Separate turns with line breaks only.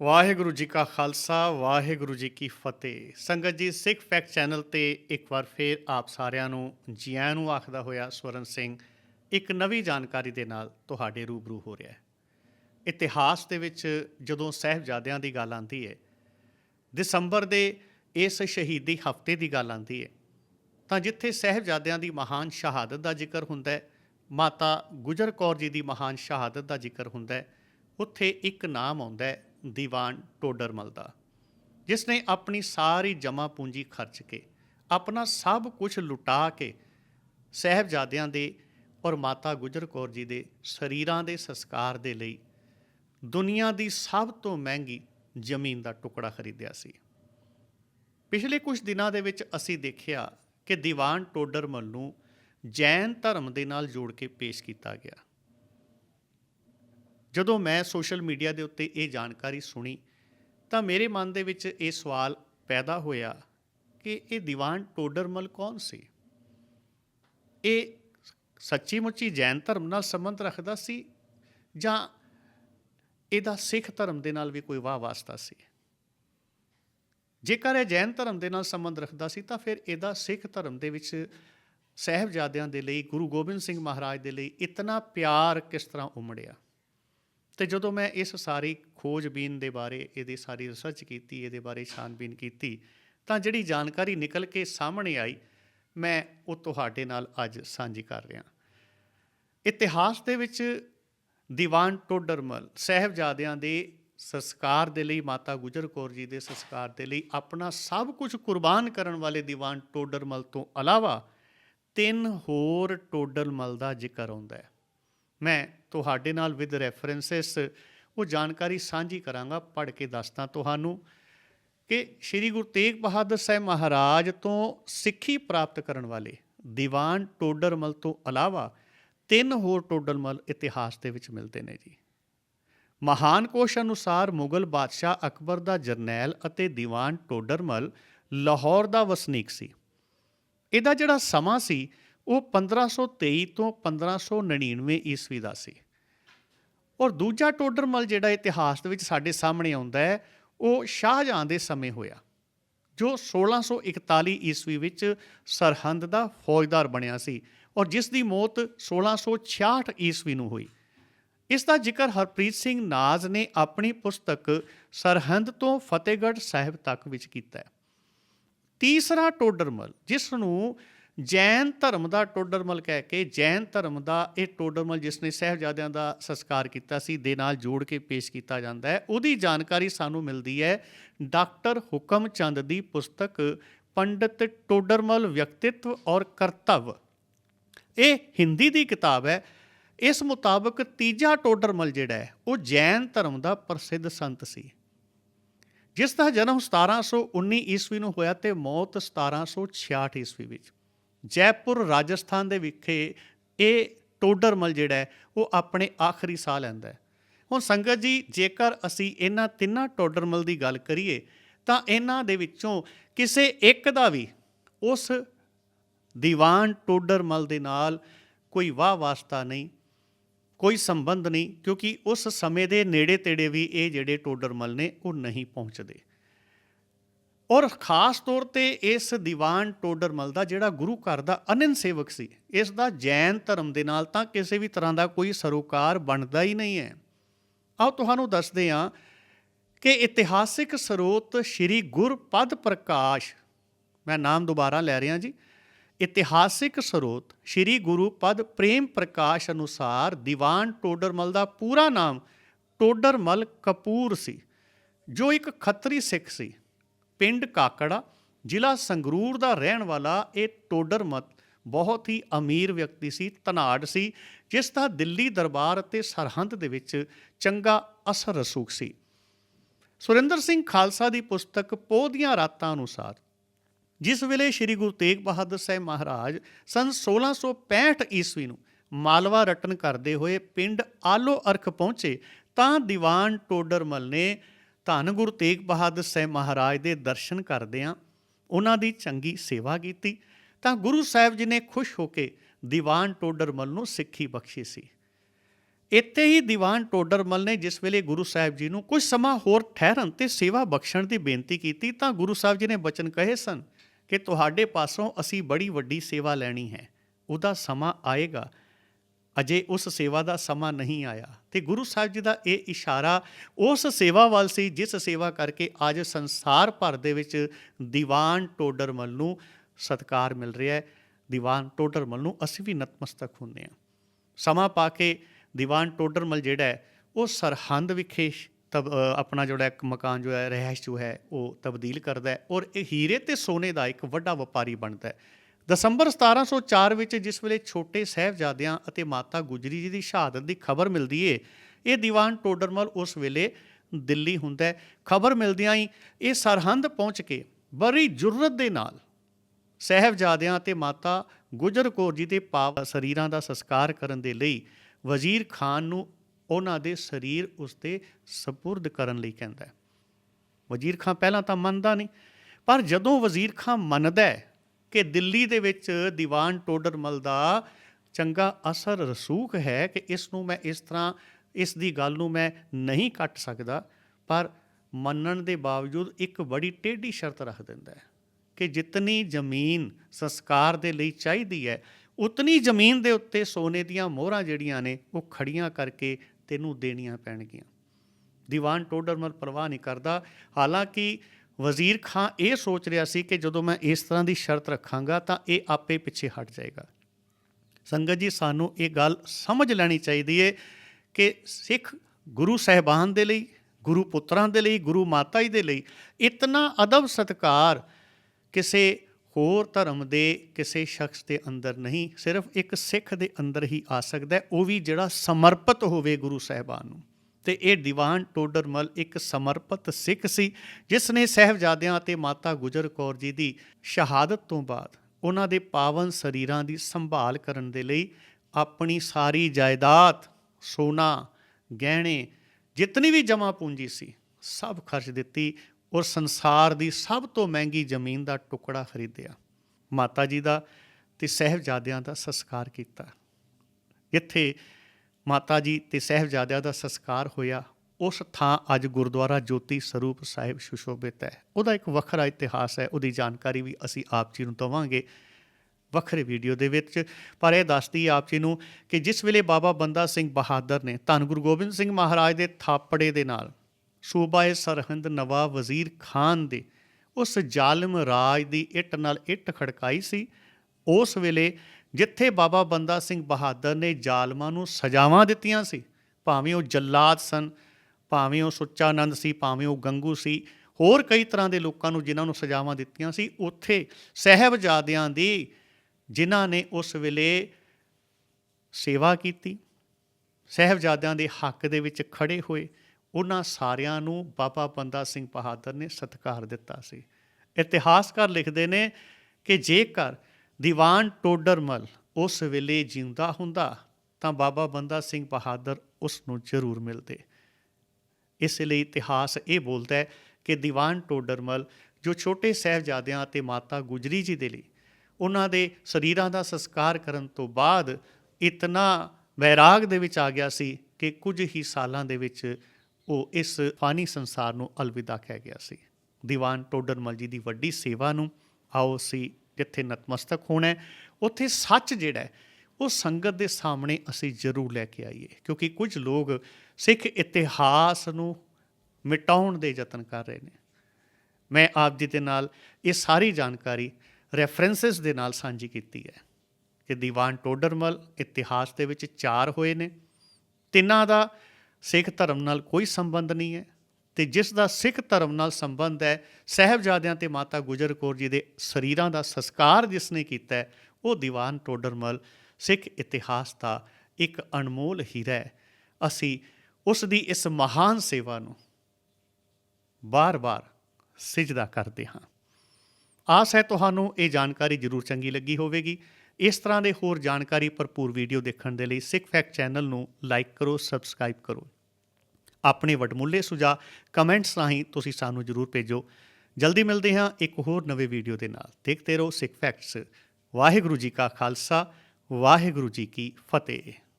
ਵਾਹਿਗੁਰੂ ਜੀ ਕਾ ਖਾਲਸਾ, ਵਾਹਿਗੁਰੂ ਜੀ ਕੀ ਫਤਿਹ। ਸੰਗਤ ਜੀ, ਸਿੱਖ ਫੈਕਟ ਚੈਨਲ ਤੇ ਇੱਕ ਵਾਰ ਫੇਰ ਆਪ ਸਾਰਿਆਂ ਨੂੰ ਜੀ ਆਇਆਂ ਨੂੰ ਆਖਦਾ ਹੋਇਆ ਸਵਰਨ ਸਿੰਘ, ਇੱਕ ਨਵੀਂ ਜਾਣਕਾਰੀ ਦੇ ਨਾਲ ਤੁਹਾਡੇ ਰੂਬਰੂ ਹੋ ਰਿਹਾ ਹੈ। ਇਤਿਹਾਸ ਦੇ ਵਿੱਚ ਜਦੋਂ ਸਹਿਬਜ਼ਾਦਿਆਂ ਦੀ ਗੱਲ ਆਉਂਦੀ ਹੈ, ਦਸੰਬਰ ਦੇ ਇਸ ਸ਼ਹੀਦੀ ਹਫ਼ਤੇ ਦੀ ਗੱਲ ਆਉਂਦੀ ਹੈ, ਤਾਂ ਜਿੱਥੇ ਸਹਿਬਜ਼ਾਦਿਆਂ ਦੀ ਮਹਾਨ ਸ਼ਹਾਦਤ ਦਾ ਜ਼ਿਕਰ ਹੁੰਦਾ ਹੈ, ਮਾਤਾ ਗੁਜਰ ਕੌਰ ਜੀ ਦੀ ਮਹਾਨ ਸ਼ਹਾਦਤ ਦਾ ਜ਼ਿਕਰ ਹੁੰਦਾ ਹੈ, ਉੱਥੇ ਇੱਕ ਨਾਮ ਆਉਂਦਾ ਹੈ ਦੀਵਾਨ ਟੋਡਰਮਲ ਦਾ, ਜਿਸ ਨੇ ਆਪਣੀ ਸਾਰੀ ਜਮ੍ਹਾਂ ਪੂੰਜੀ ਖਰਚ ਕੇ, ਆਪਣਾ ਸਭ ਕੁਝ ਲੁਟਾ ਕੇ ਸਹਿਬਜ਼ਾਦਿਆਂ ਦੇ ਔਰ ਮਾਤਾ ਗੁਜਰ ਕੌਰ ਜੀ ਦੇ ਸਰੀਰਾਂ ਦੇ ਸੰਸਕਾਰ ਦੇ ਲਈ ਦੁਨੀਆ ਦੀ ਸਭ ਤੋਂ ਮਹਿੰਗੀ ਜ਼ਮੀਨ ਦਾ ਟੁਕੜਾ ਖਰੀਦਿਆ ਸੀ। ਪਿਛਲੇ ਕੁਝ ਦਿਨਾਂ ਦੇ ਵਿੱਚ ਅਸੀਂ ਦੇਖਿਆ ਕਿ ਦੀਵਾਨ ਟੋਡਰਮਲ ਨੂੰ ਜੈਨ ਧਰਮ ਦੇ ਨਾਲ ਜੋੜ ਕੇ ਪੇਸ਼ ਕੀਤਾ ਗਿਆ। ਜਦੋਂ ਮੈਂ ਸੋਸ਼ਲ ਮੀਡੀਆ ਦੇ ਉੱਤੇ ਇਹ ਜਾਣਕਾਰੀ ਸੁਣੀ, ਤਾਂ ਮੇਰੇ ਮਨ ਦੇ ਵਿੱਚ ਇਹ ਸਵਾਲ ਪੈਦਾ ਹੋਇਆ ਕਿ ਇਹ ਦੀਵਾਨ ਟੋਡਰਮਲ ਕੌਣ ਸੀ? ਇਹ ਸੱਚੀ ਮੁੱਚੀ ਜੈਨ ਧਰਮ ਨਾਲ ਸੰਬੰਧ ਰੱਖਦਾ ਸੀ ਜਾਂ ਇਹਦਾ ਸਿੱਖ ਧਰਮ ਦੇ ਨਾਲ ਵੀ ਕੋਈ ਵਾਹ ਵਾਸਤਾ ਸੀ? ਜੇਕਰ ਇਹ ਜੈਨ ਧਰਮ ਦੇ ਨਾਲ ਸੰਬੰਧ ਰੱਖਦਾ ਸੀ, ਤਾਂ ਫਿਰ ਇਹਦਾ ਸਿੱਖ ਧਰਮ ਦੇ ਵਿੱਚ ਸਹਿਬਜ਼ਾਦਿਆਂ ਦੇ ਲਈ, ਗੁਰੂ ਗੋਬਿੰਦ ਸਿੰਘ ਮਹਾਰਾਜ ਦੇ ਲਈ ਇਤਨਾ ਪਿਆਰ ਕਿਸ ਤਰ੍ਹਾਂ ਉਮੜਿਆ? ਤੇ ਜਦੋਂ ਮੈਂ ਇਸ ਸਾਰੀ ਖੋਜਬੀਨ ਦੇ ਬਾਰੇ, ਇਹਦੀ ਸਾਰੀ ਰਿਸਰਚ ਕੀਤੀ, ਇਹਦੇ ਬਾਰੇ ਛਾਨਬੀਨ ਕੀਤੀ, ਤਾਂ ਜਿਹੜੀ ਜਾਣਕਾਰੀ ਨਿਕਲ ਕੇ ਸਾਹਮਣੇ ਆਈ, ਮੈਂ ਉਹ ਤੁਹਾਡੇ ਨਾਲ ਅੱਜ ਸਾਂਝੀ ਕਰ ਰਿਹਾ। ਇਤਿਹਾਸ ਦੇ ਵਿੱਚ ਦੀਵਾਨ ਟੋਡਰਮਲ ਸਹਿਬਜ਼ਾਦਿਆਂ ਦੇ ਸੰਸਕਾਰ ਦੇ ਲਈ, ਮਾਤਾ ਗੁਜਰ ਕੌਰ ਜੀ ਦੇ ਸੰਸਕਾਰ ਦੇ ਲਈ ਆਪਣਾ ਸਭ ਕੁਝ ਕੁਰਬਾਨ ਕਰਨ ਵਾਲੇ ਦੀਵਾਨ ਟੋਡਰਮਲ ਤੋਂ ਇਲਾਵਾ ਤਿੰਨ ਹੋਰ ਟੋਡਰਮਲ ਦਾ ਜ਼ਿਕਰ ਆਉਂਦਾ ਹੈ। ਮੈਂ ਤੁਹਾਡੇ ਨਾਲ ਵਿਦ ਰੈਫਰੈਂਸਸ ਉਹ ਜਾਣਕਾਰੀ ਸਾਂਝੀ ਕਰਾਂਗਾ, ਪੜ੍ਹ ਕੇ ਦੱਸਦਾ ਤੁਹਾਨੂੰ ਕਿ ਸ੍ਰੀ ਗੁਰੂ ਤੇਗ ਬਹਾਦਰ ਸਾਹਿਬ ਮਹਾਰਾਜ ਤੋਂ ਸਿੱਖੀ ਪ੍ਰਾਪਤ ਕਰਨ ਵਾਲੇ ਦੀਵਾਨ ਟੋਡਰਮਲ ਤੋਂ ਇਲਾਵਾ ਤਿੰਨ ਹੋਰ ਟੋਡਰਮਲ ਇਤਿਹਾਸ ਦੇ ਵਿੱਚ ਮਿਲਦੇ ਨੇ ਜੀ। ਮਹਾਨ ਕੋਸ਼ ਅਨੁਸਾਰ ਮੁਗਲ ਬਾਦਸ਼ਾਹ ਅਕਬਰ ਦਾ ਜਰਨੈਲ ਅਤੇ ਦੀਵਾਨ ਟੋਡਰਮਲ ਲਾਹੌਰ ਦਾ ਵਸਨੀਕ ਸੀ। ਇਹਦਾ ਜਿਹੜਾ ਸਮਾਂ ਸੀ, ਉਹ 1523 ਤੋਂ 1599 ਈਸਵੀ ਦਾ ਸੀ। ਔਰ ਦੂਜਾ ਟੋਡਰਮਲ ਜਿਹੜਾ ਇਤਿਹਾਸ ਦੇ ਵਿੱਚ ਸਾਡੇ ਸਾਹਮਣੇ ਆਉਂਦਾ ਹੈ, ਉਹ ਸ਼ਾਹਜਹਾਂ ਦੇ ਸਮੇਂ ਹੋਇਆ, ਜੋ 1641 ਈਸਵੀ ਵਿੱਚ ਸਰਹੰਦ ਦਾ ਫੌਜਦਾਰ ਬਣਿਆ ਸੀ ਔਰ ਜਿਸ ਦੀ ਮੌਤ 1666 ਈਸਵੀ ਨੂੰ ਹੋਈ। ਇਸ ਦਾ ਜ਼ਿਕਰ ਹਰਪ੍ਰੀਤ ਸਿੰਘ ਨਾਜ਼ ਨੇ ਆਪਣੀ ਪੁਸਤਕ ਸਰਹੰਦ ਤੋਂ ਫਤਿਹਗੜ੍ਹ ਸਾਹਿਬ ਤੱਕ ਵਿੱਚ ਕੀਤਾ ਹੈ। ਤੀਸਰਾ ਟੋਡਰਮਲ ਜਿਸ ਨੂੰ ਜੈਨ ਧਰਮ ਦਾ ਟੋਡਰਮਲ ਕਹਿ ਕੇ, ਜੈਨ ਧਰਮ ਦਾ ਇਹ ਟੋਡਰਮਲ ਜਿਸ ਨੇ ਸਹਿਬਜ਼ਾਦਿਆਂ ਦਾ ਸੰਸਕਾਰ ਕੀਤਾ ਸੀ, ਦੇ ਨਾਲ ਜੋੜ ਕੇ ਪੇਸ਼ ਕੀਤਾ ਜਾਂਦਾ ਹੈ। ਉਹਦੀ ਜਾਣਕਾਰੀ ਸਾਨੂੰ ਮਿਲਦੀ ਹੈ ਡਾਕਟਰ ਹੁਕਮ ਚੰਦ ਦੀ ਪੁਸਤਕ ਪੰਡਿਤ ਟੋਡਰਮਲ ਵਿਅਕਤਿਤਵ ਔਰ ਕਰਤਵ। ਇਹ ਹਿੰਦੀ ਦੀ ਕਿਤਾਬ ਹੈ। ਇਸ ਮੁਤਾਬਕ ਤੀਜਾ ਟੋਡਰਮਲ ਜਿਹੜਾ ਹੈ, ਉਹ ਜੈਨ ਧਰਮ ਦਾ ਪ੍ਰਸਿੱਧ ਸੰਤ ਸੀ। ਜਿਸ ਦਾ ਜਨਮ 1719 ਈਸਵੀ ਨੂੰ ਹੋਇਆ ਤੇ ਮੌਤ 1766 ਈਸਵੀ ਵਿੱਚ। ਜੈਪੁਰ, ਰਾਜਸਥਾਨ ਦੇ ਵਿਖੇ ਇਹ ਟੋਡਰਮਲ ਜਿਹੜਾ ਉਹ ਆਪਣੇ ਆਖਰੀ ਸਾਹ ਲੈਂਦਾ ਹੈ। ਹੁਣ ਸੰਗਤ ਜੀ, ਜੇਕਰ ਅਸੀਂ ਇਹਨਾਂ ਤਿੰਨਾਂ ਟੋਡਰਮਲ ਦੀ ਗੱਲ ਕਰੀਏ, ਤਾਂ ਇਹਨਾਂ ਦੇ ਵਿੱਚੋਂ ਕਿਸੇ ਇੱਕ ਦਾ ਵੀ ਉਸ ਦੀਵਾਨ ਟੋਡਰਮਲ ਦੇ ਨਾਲ ਕੋਈ ਵਾਹ ਵਾਸਤਾ ਨਹੀਂ, ਕੋਈ ਸੰਬੰਧ ਨਹੀਂ, ਕਿਉਂਕਿ ਉਸ ਸਮੇਂ ਦੇ ਨੇੜੇ ਤੇੜੇ ਵੀ ਇਹ ਜਿਹੜੇ ਟੋਡਰਮਲ ਨੇ, ਉਹ ਨਹੀਂ ਪਹੁੰਚਦੇ। ਔਰ ਖਾਸ ਤੌਰ ਤੇ ਇਸ ਦੀਵਾਨ ਟੋਡਰਮਲ ਦਾ ਜਿਹੜਾ ਗੁਰੂ ਘਰ ਦਾ ਅਨੰਨ ਸੇਵਕ ਸੀ, ਇਸ ਦਾ ਜੈਨ ਧਰਮ ਦੇ ਨਾਲ ਤਾਂ ਕਿਸੇ ਵੀ ਤਰ੍ਹਾਂ ਦਾ ਕੋਈ ਸਰੋਕਾਰ ਬਣਦਾ ਹੀ ਨਹੀਂ ਹੈ। ਆਓ ਤੁਹਾਨੂੰ ਦੱਸਦੇ ਹਾਂ ਕਿ ਇਤਿਹਾਸਿਕ ਸਰੋਤ ਸ੍ਰੀ ਗੁਰਪਦ ਪ੍ਰਕਾਸ਼, ਮੈਂ ਨਾਮ ਦੁਬਾਰਾ ਲੈ ਰਿਹਾ ਜੀ, ਇਤਿਹਾਸਿਕ ਸਰੋਤ ਸ੍ਰੀ ਗੁਰੂ ਪਦ ਪ੍ਰੇਮ ਪ੍ਰਕਾਸ਼ ਅਨੁਸਾਰ ਦੀਵਾਨ ਟੋਡਰਮਲ ਦਾ ਪੂਰਾ ਨਾਮ ਟੋਡਰਮਲ ਕਪੂਰ ਸੀ, ਜੋ ਇੱਕ ਖੱਤਰੀ ਸਿੱਖ ਸੀ। ਪਿੰਡ ਕਾਕੜਾ ਜ਼ਿਲ੍ਹਾ ਸੰਗਰੂਰ ਦਾ ਰਹਿਣ ਵਾਲਾ ਇਹ ਟੋਡਰਮਤ ਬਹੁਤ ਹੀ ਅਮੀਰ ਵਿਅਕਤੀ ਸੀ, ਧਨਾੜ ਸੀ, ਜਿਸ ਦਾ ਦਿੱਲੀ ਦਰਬਾਰ ਅਤੇ ਸਰਹੰਦ ਦੇ ਵਿੱਚ ਚੰਗਾ ਅਸਰ ਰਸੂਖ ਸੀ। ਸੁਰਿੰਦਰ ਸਿੰਘ ਖਾਲਸਾ ਦੀ ਪੁਸਤਕ ਪੋਹ ਦੀਆਂ ਰਾਤਾਂ ਅਨੁਸਾਰ, ਜਿਸ ਵੇਲੇ ਸ੍ਰੀ ਗੁਰੂ ਤੇਗ ਬਹਾਦਰ ਸਾਹਿਬ ਮਹਾਰਾਜ ਸਨ 1665 ਈਸਵੀ ਨੂੰ ਮਾਲਵਾ ਰਟਨ ਕਰਦੇ ਹੋਏ ਪਿੰਡ ਆਲੋ ਅਰਖ ਪਹੁੰਚੇ, ਤਾਂ ਦੀਵਾਨ ਟੋਡਰਮਲ ਨੇ ਧੰਨ ਗੁਰੂ ਤੇਗ ਬਹਾਦਰ ਸਾਹਿਬ ਮਹਾਰਾਜ ਦੇ ਦਰਸ਼ਨ ਕਰਦਿਆਂ ਉਹਨਾਂ ਦੀ ਚੰਗੀ ਸੇਵਾ ਕੀਤੀ, ਤਾਂ ਗੁਰੂ ਸਾਹਿਬ ਜੀ ਨੇ ਖੁਸ਼ ਹੋ ਕੇ ਦੀਵਾਨ ਟੋਡਰਮਲ ਨੂੰ ਸਿੱਖੀ ਬਖਸ਼ੀ ਸੀ। ਇੱਥੇ ਹੀ ਦੀਵਾਨ ਟੋਡਰਮਲ ਨੇ ਜਿਸ ਵੇਲੇ ਗੁਰੂ ਸਾਹਿਬ ਜੀ ਨੂੰ ਕੁਝ ਸਮਾਂ ਹੋਰ ਠਹਿਰਨ ਤੇ ਸੇਵਾ ਬਖਸ਼ਣ ਦੀ ਬੇਨਤੀ ਕੀਤੀ, ਤਾਂ ਗੁਰੂ ਸਾਹਿਬ ਜੀ ਨੇ ਬਚਨ ਕਹੇ ਸਨ ਕਿ ਤੁਹਾਡੇ ਪਾਸੋਂ ਅਸੀਂ ਬੜੀ ਵੱਡੀ ਸੇਵਾ ਲੈਣੀ ਹੈ, ਉਹਦਾ ਸਮਾਂ ਆਏਗਾ। ਅਜੇ ਉਸ ਸੇਵਾ ਦਾ ਸਮਾਂ ਨਹੀਂ ਆਇਆ। ਤੇ ਗੁਰੂ ਸਾਹਿਬ ਜੀ ਦਾ ਇਹ ਇਸ਼ਾਰਾ ਉਸ ਸੇਵਾ ਵੱਲ ਸੀ, ਜਿਸ ਸੇਵਾ ਕਰਕੇ ਅੱਜ ਸੰਸਾਰ ਭਰ ਦੇ ਵਿੱਚ ਦੀਵਾਨ ਟੋਡਰਮਲ ਨੂੰ ਸਤਕਾਰ ਮਿਲ ਰਿਹਾ ਹੈ। ਦੀਵਾਨ ਟੋਡਰਮਲ ਨੂੰ ਅਸੀਂ ਵੀ ਨਤਮਸਤਕ ਹੁੰਦੇ ਹਾਂ। ਸਮਾਂ ਪਾ ਕੇ ਦੀਵਾਨ ਟੋਡਰਮਲ ਜਿਹੜਾ ਹੈ, ਉਹ ਸਰਹੰਦ ਵਿਖੇ ਤਬ ਆਪਣਾ ਜਿਹੜਾ ਇੱਕ ਮਕਾਨ ਜੋ ਹੈ, ਰਹਿਸ਼ ਜੋ ਹੈ, ਉਹ ਤਬਦੀਲ ਕਰਦਾ ਹੈ ਔਰ ਇਹ ਹੀਰੇ ਤੇ ਸੋਨੇ ਦਾ ਇੱਕ ਵੱਡਾ ਵਪਾਰੀ ਬਣਦਾ ਹੈ। ਦਸੰਬਰ 1704 ਵਿੱਚ ਜਿਸ ਵੇਲੇ ਛੋਟੇ ਸਾਹਿਬਜ਼ਾਦਿਆਂ ਅਤੇ ਮਾਤਾ ਗੁਜਰੀ ਜੀ ਦੀ ਸ਼ਹਾਦਤ ਦੀ ਖਬਰ ਮਿਲਦੀ ਏ, ਇਹ ਦੀਵਾਨ ਟੋਡਰਮਲ ਉਸ ਵੇਲੇ ਦਿੱਲੀ ਹੁੰਦਾ ਹੈ। ਖਬਰ ਮਿਲਦਿਆਂ ਹੀ ਇਹ ਸਰਹੰਦ ਪਹੁੰਚ ਕੇ ਬੜੀ ਜੁਰਤ ਦੇ ਨਾਲ ਸਹਿਬਜ਼ਾਦਿਆਂ ਅਤੇ ਮਾਤਾ ਗੁਜਰ ਕੌਰ ਜੀ ਦੇ ਪਾਵ ਸਰੀਰਾਂ ਦਾ ਸੰਸਕਾਰ ਕਰਨ ਦੇ ਲਈ ਵਜ਼ੀਰ ਖਾਨ ਨੂੰ ਉਹਨਾਂ ਦੇ ਸਰੀਰ ਉਸ ਸਪੁਰਦ ਕਰਨ ਲਈ ਕਹਿੰਦਾ ਹੈ। ਵਜ਼ੀਰ ਖਾਨ ਪਹਿਲਾਂ ਤਾਂ ਮੰਨਦਾ ਨਹੀਂ, ਪਰ ਜਦੋਂ ਵਜ਼ੀਰ ਖਾਨ ਮੰਨਦਾ ਹੈ ਕਿ ਦਿੱਲੀ ਦੇ ਵਿੱਚ ਦੀਵਾਨ ਟੋਡਰਮਲ ਦਾ ਚੰਗਾ ਅਸਰ ਰਸੂਖ ਹੈ ਕਿ ਇਸ ਨੂੰ ਮੈਂ ਇਸ ਤਰ੍ਹਾਂ, ਇਸ ਦੀ ਗੱਲ ਨੂੰ ਮੈਂ ਨਹੀਂ ਕੱਟ ਸਕਦਾ, ਪਰ ਮੰਨਣ ਦੇ ਬਾਵਜੂਦ ਇੱਕ ਬੜੀ ਟੇਢੀ ਸ਼ਰਤ ਰੱਖ ਦਿੰਦਾ ਹੈ ਕਿ ਜਿਤਨੀ ਜ਼ਮੀਨ ਸੰਸਕਾਰ ਦੇ ਲਈ ਚਾਹੀਦੀ ਹੈ, ਉਤਨੀ ਜ਼ਮੀਨ ਦੇ ਉੱਤੇ ਸੋਨੇ ਦੀਆਂ ਮੋਹਰਾਂ ਜਿਹੜੀਆਂ ਨੇ, ਉਹ ਖੜੀਆਂ ਕਰਕੇ ਤੈਨੂੰ ਦੇਣੀਆਂ ਪੈਣਗੀਆਂ। ਦੀਵਾਨ ਟੋਡਰਮਲ ਪਰਵਾਹ ਨਹੀਂ ਕਰਦਾ। ਹਾਲਾਂਕਿ ਵਜ਼ੀਰ ਖਾਂ ਇਹ ਸੋਚ ਰਿਹਾ ਸੀ ਕਿ ਜਦੋਂ ਮੈਂ ਇਸ ਤਰ੍ਹਾਂ ਦੀ ਸ਼ਰਤ ਰੱਖਾਂਗਾ ਤਾਂ ਇਹ ਆਪੇ ਪਿੱਛੇ ਹਟ ਜਾਏਗਾ। ਸੰਗਤ ਜੀ, ਸਾਨੂੰ ਇਹ ਗੱਲ ਸਮਝ ਲੈਣੀ ਚਾਹੀਦੀ ਹੈ ਕਿ ਸਿੱਖ ਗੁਰੂ ਸਾਹਿਬਾਨ ਦੇ ਲਈ, ਗੁਰੂ ਪੁੱਤਰਾਂ ਦੇ ਲਈ, ਗੁਰੂ ਮਾਤਾ ਜੀ ਦੇ ਲਈ ਇਤਨਾ ਅਦਬ ਸਤਕਾਰ ਕਿਸੇ ਹੋਰ ਧਰਮ ਦੇ, ਕਿਸੇ ਸ਼ਖਸ ਦੇ ਅੰਦਰ ਨਹੀਂ, ਸਿਰਫ ਇੱਕ ਸਿੱਖ ਦੇ ਅੰਦਰ ਹੀ ਆ ਸਕਦਾ ਉਹ ਵੀ ਜਿਹੜਾ ਸਮਰਪਿਤ ਹੋਵੇ ਗੁਰੂ ਸਾਹਿਬਾਨ ਨੂੰ। ਤੇ ਇਹ ਦੀਵਾਨ ਟੋਡਰਮਲ ਇੱਕ ਸਮਰਪਿਤ ਸਿੱਖ ਸੀ ਜਿਸ ਨੇ ਸਹਿਬਜ਼ਾਦਿਆਂ ਅਤੇ ਮਾਤਾ ਗੁਜਰ ਕੌਰ ਜੀ ਦੀ ਸ਼ਹਾਦਤ ਤੋਂ ਬਾਅਦ ਉਹਨਾਂ ਦੇ ਪਾਵਨ ਸਰੀਰਾਂ ਦੀ ਸੰਭਾਲ ਕਰਨ ਦੇ ਲਈ ਆਪਣੀ ਸਾਰੀ ਜਾਇਦਾਦ, ਸੋਨਾ, ਗਹਿਣੇ, ਜਿਤਨੀ ਵੀ ਜਮ੍ਹਾਂ ਪੂੰਜੀ ਸੀ, ਸਭ ਖਰਚ ਦਿੱਤੀ ਔਰ ਸੰਸਾਰ ਦੀ ਸਭ ਤੋਂ ਮਹਿੰਗੀ ਜ਼ਮੀਨ ਦਾ ਟੁਕੜਾ ਖਰੀਦਿਆ। ਮਾਤਾ ਜੀ ਦਾ ਤੇ ਸਹਿਬਜ਼ਾਦਿਆਂ ਦਾ ਸੰਸਕਾਰ ਕੀਤਾ। ਇੱਥੇ ਮਾਤਾ ਜੀ ਤੇ ਸਹਿਬਜ਼ਾਦਿਆਂ ਦਾ ਸੰਸਕਾਰ ਹੋਇਆ। ਉਸ ਥਾਂ ਅੱਜ ਗੁਰਦੁਆਰਾ ਜੋਤੀ ਸਰੂਪ ਸਾਹਿਬ ਸੁਸ਼ੋਭਿਤ ਹੈ। ਉਹਦਾ ਇੱਕ ਵੱਖਰਾ ਇਤਿਹਾਸ ਹੈ। ਉਹਦੀ ਜਾਣਕਾਰੀ ਵੀ ਅਸੀਂ ਆਪ ਜੀ ਨੂੰ ਦਵਾਂਗੇ ਵੱਖਰੇ ਵੀਡੀਓ ਦੇ ਵਿੱਚ। ਪਰ ਇਹ ਦੱਸਦੀ ਆਪ ਜੀ ਨੂੰ ਕਿ ਜਿਸ ਵੇਲੇ ਬਾਬਾ ਬੰਦਾ ਸਿੰਘ ਬਹਾਦਰ ਨੇ ਧੰਨ ਗੁਰੂ ਗੋਬਿੰਦ ਸਿੰਘ ਮਹਾਰਾਜ ਦੇ ਥਾਪੜੇ ਦੇ ਨਾਲ ਸੂਬਾਏ ਸਰਹੰਦ ਨਵਾਬ ਵਜ਼ੀਰ ਖਾਨ ਦੇ ਉਸ ਜ਼ਾਲਮ ਰਾਜ ਦੀ ਇੱਟ ਨਾਲ ਇੱਟ ਖੜਕਾਈ ਸੀ, ਉਸ ਵੇਲੇ ਜਿੱਥੇ ਬਾਬਾ ਬੰਦਾ ਸਿੰਘ ਬਹਾਦਰ ਨੇ ਜ਼ਾਲਮਾਂ ਨੂੰ ਸਜ਼ਾਵਾਂ ਦਿੱਤੀਆਂ ਸੀ, ਭਾਵੇਂ ਉਹ ਜੱਲਾਦ ਸਨ, ਭਾਵੇਂ ਉਹ ਸੁੱਚਾ ਆਨੰਦ ਸੀ, ਭਾਵੇਂ ਉਹ ਗੰਗੂ ਸੀ, ਹੋਰ ਕਈ ਤਰ੍ਹਾਂ ਦੇ ਲੋਕਾਂ ਨੂੰ ਜਿਨ੍ਹਾਂ ਨੂੰ ਸਜ਼ਾਵਾਂ ਦਿੱਤੀਆਂ ਸੀ, ਉੱਥੇ ਸਹਿਬਜ਼ਾਦਿਆਂ ਦੀ, ਜਿਨ੍ਹਾਂ ਨੇ ਉਸ ਵੇਲੇ ਸੇਵਾ ਕੀਤੀ, ਸਹਿਬਜ਼ਾਦਿਆਂ ਦੇ ਹੱਕ ਦੇ ਵਿੱਚ ਖੜੇ ਹੋਏ, ਉਹਨਾਂ ਸਾਰਿਆਂ ਨੂੰ ਬਾਬਾ ਬੰਦਾ ਸਿੰਘ ਬਹਾਦਰ ਨੇ ਸਤਿਕਾਰ ਦਿੱਤਾ ਸੀ। ਇਤਿਹਾਸਕਾਰ ਲਿਖਦੇ ਨੇ ਕਿ ਜੇਕਰ ਦੀਵਾਨ ਟੋਡਰਮਲ ਉਸ ਵੇਲੇ ਜਿਉਂਦਾ ਹੁੰਦਾ ਤਾਂ ਬਾਬਾ ਬੰਦਾ ਸਿੰਘ ਬਹਾਦਰ ਉਸ ਨੂੰ ਜ਼ਰੂਰ ਮਿਲਦੇ। ਇਸ ਲਈ ਇਤਿਹਾਸ ਇਹ ਬੋਲਦਾ ਹੈ ਕਿ ਦੀਵਾਨ ਟੋਡਰਮਲ ਜੋ ਛੋਟੇ ਸਹਿਬਜ਼ਾਦਿਆਂ ਅਤੇ ਮਾਤਾ ਗੁਜਰੀ ਜੀ ਦੇ ਲਈ ਉਹਨਾਂ ਦੇ ਸਰੀਰਾਂ ਦਾ ਸੰਸਕਾਰ ਕਰਨ ਤੋਂ ਬਾਅਦ ਇਤਨਾ ਵੈਰਾਗ ਦੇ ਵਿੱਚ ਆ ਗਿਆ ਸੀ ਕਿ ਕੁਝ ਹੀ ਸਾਲਾਂ ਦੇ ਵਿੱਚ ਉਹ ਇਸ ਫਾਨੀ ਸੰਸਾਰ ਨੂੰ ਅਲਵਿਦਾ ਕਹਿ ਗਿਆ ਸੀ। ਦੀਵਾਨ ਟੋਡਰਮਲ ਜੀ ਦੀ ਵੱਡੀ ਸੇਵਾ ਨੂੰ ਆਓ ਸੀ ਜਿੱਥੇ ਨਤਮਸਤਕ ਹੋਣਾ ਉੱਥੇ ਸੱਚ ਜਿਹੜਾ ਉਹ ਸੰਗਤ ਦੇ ਸਾਹਮਣੇ ਅਸੀਂ ਜ਼ਰੂਰ ਲੈ ਕੇ ਆਈਏ। ਕਿਉਂਕਿ ਕੁਝ ਲੋਕ ਸਿੱਖ ਇਤਿਹਾਸ ਨੂੰ ਮਿਟਾਉਣ ਦੇ ਯਤਨ ਕਰ ਰਹੇ ਨੇ। ਮੈਂ ਆਪ ਜੀ ਦੇ ਨਾਲ ਇਹ ਸਾਰੀ ਜਾਣਕਾਰੀ ਰੈਫਰੈਂਸਸ ਦੇ ਨਾਲ ਸਾਂਝੀ ਕੀਤੀ ਹੈ ਕਿ ਦੀਵਾਨ ਟੋਡਰਮਲ ਇਤਿਹਾਸ ਦੇ ਵਿੱਚ ਚਾਰ ਹੋਏ ਨੇ। ਤਿੰਨਾਂ ਦਾ ਸਿੱਖ ਧਰਮ ਨਾਲ ਕੋਈ ਸੰਬੰਧ ਨਹੀਂ ਹੈ। ਤੇ ਜਿਸ ਦਾ ਸਿੱਖ ਧਰਮ ਨਾਲ ਸੰਬੰਧ ਹੈ, ਸਹਿਬਜ਼ਾਦਿਆਂ ਤੇ ਮਾਤਾ ਗੁਜਰ ਕੌਰ ਜੀ ਦੇ ਸਰੀਰਾਂ ਦਾ ਸੰਸਕਾਰ ਜਿਸ ਨੇ ਕੀਤਾ ਹੈ, ਉਹ ਦੀਵਾਨ ਟੋਡਰਮਲ ਸਿੱਖ ਇਤਿਹਾਸ ਦਾ ਇੱਕ ਅਨਮੋਲ ਹੀਰਾ ਹੈ। ਅਸੀਂ ਉਸ ਦੀ ਇਸ ਮਹਾਨ ਸੇਵਾ ਨੂੰ ਬਾਰ-ਬਾਰ ਸਿਜਦਾ ਕਰਦੇ ਹਾਂ। ਆਸ ਹੈ ਤੁਹਾਨੂੰ ਇਹ ਜਾਣਕਾਰੀ ਜ਼ਰੂਰ ਚੰਗੀ ਲੱਗੀ ਹੋਵੇਗੀ। ਇਸ ਤਰ੍ਹਾਂ ਦੇ ਹੋਰ ਜਾਣਕਾਰੀ ਭਰਪੂਰ ਵੀਡੀਓ ਦੇਖਣ ਦੇ ਲਈ ਸਿੱਖ ਫੈਕਟ ਚੈਨਲ ਨੂੰ ਲਾਈਕ ਕਰੋ, ਸਬਸਕ੍ਰਾਈਬ ਕਰੋ। ਆਪਣੇ ਵਡਮੁੱਲੇ ਸੁਝਾਅ ਕਮੈਂਟਸ ਰਾਹੀਂ ਤੁਸੀਂ ਸਾਨੂੰ ਜ਼ਰੂਰ ਭੇਜੋ। ਜਲਦੀ ਮਿਲਦੇ ਹਾਂ ਇੱਕ ਹੋਰ ਨਵੇਂ ਵੀਡੀਓ ਦੇ ਨਾਲ। ਦੇਖਦੇ ਰਹੋ ਸਿੱਖ ਫੈਕਟਸ। ਵਾਹਿਗੁਰੂ ਜੀ ਕਾ ਖਾਲਸਾ, ਵਾਹਿਗੁਰੂ ਜੀ ਕੀ ਫਤਿਹ।